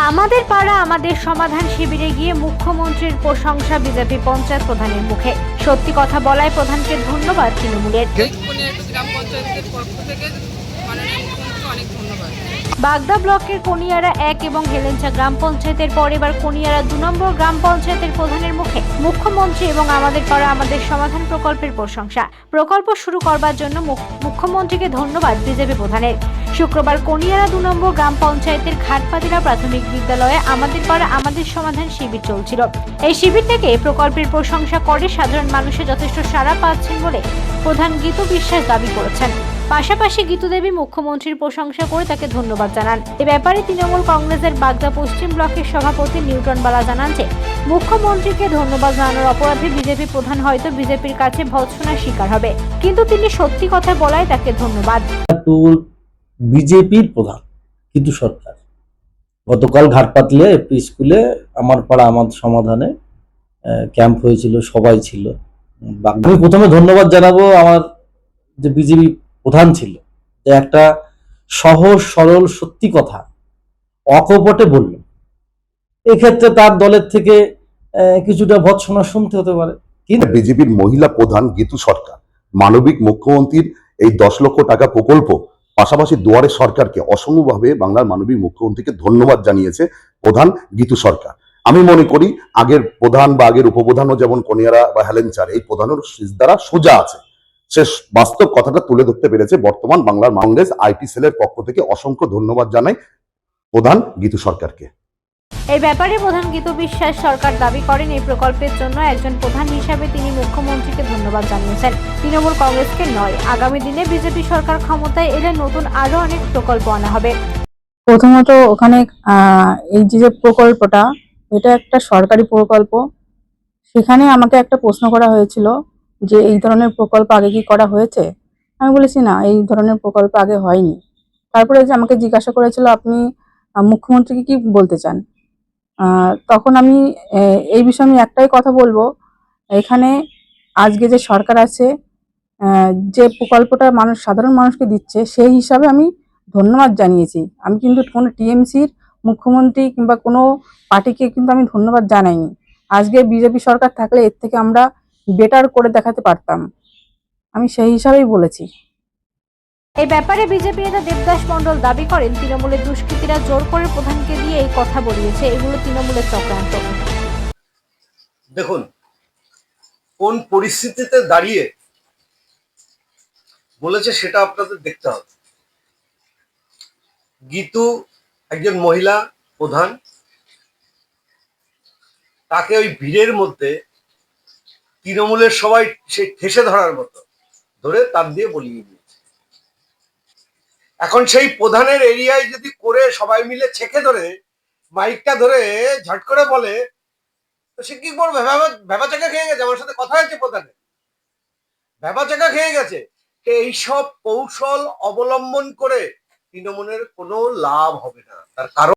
আমাদের পাড়া আমাদের সমাধান শিবিরে গিয়ে মুখ্যমন্ত্রীর প্রশংসা বিজেপি পঞ্চায়েত প্রধানের মুখে। সত্যি কথা বলায় প্রধানকে ধন্যবাদ তৃণমূলের। গ্রাম পঞ্চায়েতের পক্ষ থেকে অনেক ধন্যবাদ। বাগদা ব্লকের কনিয়ারা এক এবং হেলেঞ্চা গ্রাম পঞ্চায়েতের পর এবার কনিয়ারা দু নম্বর গ্রাম পঞ্চায়েতের প্রধানের মুখে। মুখ্যমন্ত্রী এবং আমাদের পাড়া আমাদের সমাধান প্রকল্পের প্রশংসা। প্রকল্প শুরু করবার জন্য মুখ- মুখ্যমন্ত্রীকে ধন্যবাদ বিজেপি প্রধানের। শুক্রবার কনিয়ারা দু নম্বর গ্রাম পঞ্চায়েতের ঘাটপাতিরা প্রাথমিক বিদ্যালয়ে আমাদের পাড়া আমাদের সমাধান শিবির চলছিল। এই শিবির থেকে প্রকল্পের প্রশংসা করে সাধারণ মানুষের যথেষ্ট সাড়া পাচ্ছেন বলে প্রধান গীতু বিশ্বাস দাবি করেছেন। পাশাপাশি গীতু দেবী মুখ্যমন্ত্রীর প্রশংসা করে তাকে ধন্যবাদ জানান। এ ব্যাপারে তৃণমূল কংগ্রেসের বাগদা পশ্চিম ব্লকের সভাপতি নিউটন বালা জানান যে, মুখ্যমন্ত্রীকে ধন্যবাদ জানানোর অপরাধে বিজেপি প্রধান হয়তো বিজেপির কাছে ভৎসনার শিকার হবে। কিন্তু তিনি সত্যি কথা বলায় তাকে ধন্যবাদ। বিজেপির প্রধান, কিন্তু সরকার। গতকাল ঘাটপাতলে এপি স্কুলে আমার পাড়া, আমার সমাধানে ক্যাম্প হয়েছিল, সবাই ছিল। আমি প্রথমে ধন্যবাদ জানাব আমার যে বিজেপি প্রধান ছিল, যে একটা সহজ, সরল, সত্যি কথা অকপটে বলল। এক্ষেত্রে তার দলের থেকে কিছুটা ভৎসনা শুনতে হতে পারে। কিন্তু বিজেপির মহিলা প্রধান গীতু সরকার, মানবিক মুখ্যমন্ত্রীর এই দশ লক্ষ টাকা প্রকল্প পাশাপাশি দুয়ারে সরকারকে অসম্ভবভাবে বাংলার মানবিক মুখ্যমন্ত্রীকে ধন্যবাদ জানিয়েছে প্রধান গীতু সরকার। আমি মনে করি আগের প্রধান বা আগের উপপ্রধানও যেমন কনিয়ারা বা হেলেঞ্চার এই প্রধানের দ্বারা সোজা আছে। সে বাস্তব কথাটা তুলে ধরতে পেরেছে বর্তমান বাংলার কংগ্রেস আইটি সেলের পক্ষ থেকে অসংখ্য ধন্যবাদ জানাই প্রধান গীতু সরকারকে। এই ব্যাপারে প্রধান গীতু বিশ্বাস সরকার দাবি করেন এই প্রকল্পের জন্য একজন প্রধান হিসাবে তিনি মুখ্যমন্ত্রীকে ধন্যবাদ জানিয়েছেন। তৃণমূল কংগ্রেসকে নয়, আগামী দিনে বিজেপি সরকার ক্ষমতায় এলে নতুন আরও অনেক প্রকল্প আনা হবে। প্রথমত ওখানে এই যে প্রকল্পটা, এটা একটা সরকারি প্রকল্প। সেখানে আমাকে একটা প্রশ্ন করা হয়েছিল যে এই ধরনের প্রকল্প আগে কি করা হয়েছে? আমি বলেছি, না, এই ধরনের প্রকল্প আগে হয়নি। তারপরে যে আমাকে জিজ্ঞাসা করেছিল, আপনি মুখ্যমন্ত্রীকে কি বলতে চান? তখন আমি এই বিষয়ে আমি একটাই কথা বলব। এখানে আজকে যে সরকার আছে যে প্রকল্পটা মানুষ, সাধারণ মানুষকে দিচ্ছে, সেই হিসাবে আমি ধন্যবাদ জানিয়েছি। আমি কিন্তু কোনো টিএমসির মুখ্যমন্ত্রী কিংবা কোনো পার্টিকে কিন্তু আমি ধন্যবাদ জানাইনি। আজকে বিজেপি সরকার থাকলে এর থেকে আমরা বেটার করে দেখাতে পারতাম। আমি সেই হিসাবেই বলেছি। এই ব্যাপারে বিজেপি নেতা দেবদাস মণ্ডল দাবি করেন তৃণমূলের দুষ্কৃতীরা জোর করে প্রধানকে দিয়ে এই কথা বলিয়েছে। এগুলো তৃণমূলের চক্রান্ত। দেখুন, কোন পরিস্থিতিতে দাঁড়িয়ে বলেছে সেটা আপনাদের দেখতে হবে। গীতু একজন মহিলা প্রধান, তাকে ওই ভিড়ের মধ্যে তৃণমূলের সবাই সে ঠেসে ধরার মতো ধরে তার দিয়ে বলিয়ে দিয়েছে। এখন সেই প্রধানের এরিয়ায় যদি করে সবাই মিলে ছেকে ধরে, মাইকটা ধরে ঝট করে বলে, তো সে কি করবে? ভেবা চাকা খেয়ে গেছে। আমার সাথে কথা হয়েছে প্রধানের। ভেবা চাকা খেয়ে গেছে। এইসব কৌশল অবলম্বন করে তৃণমূলের কোনো লাভ হবে না। তার কারণ